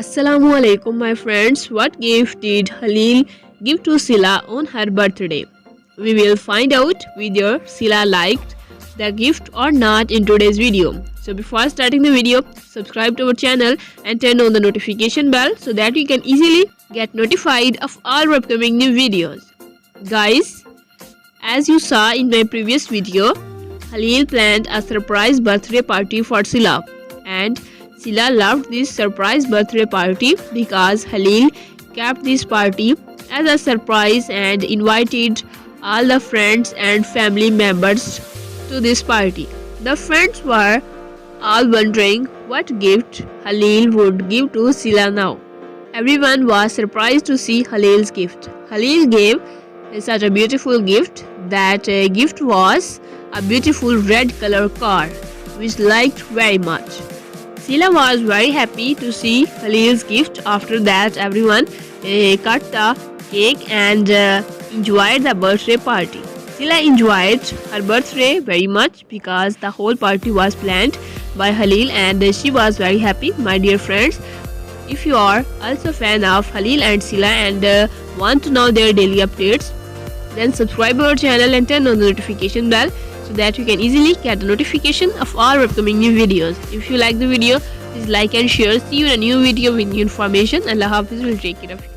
Assalamu alaikum my friends. What gift did Halil give to Sila on her birthday? We will find out whether Sila liked the gift or not in today's video. So before starting the video, subscribe to our channel and turn on the notification bell so that you can easily get notified of all upcoming new videos. Guys, as you saw in my previous video, Halil planned a surprise birthday party for Sila and Sila loved this surprise birthday party because Halil kept this party as a surprise and invited all the friends and family members to this party. The friends were all wondering what gift Halil would give to Sila now. Everyone was surprised to see Halil's gift. Halil gave such a beautiful gift. That uh, gift was a beautiful red color car, which liked very much. Sila was very happy to see Khalil's gift. After that, everyone uh, cut the cake and uh, enjoyed the birthday party. Sila enjoyed her birthday very much because the whole party was planned by Halil and she was very happy. My dear friends, if you are also a fan of Halil and Sila and uh, want to know their daily updates, then subscribe our channel and turn on the notification bell so that you can easily get the notification of all upcoming new videos. If you like the video, please like and share. See you in a new video with new information. Allah Hafiz will take care of you.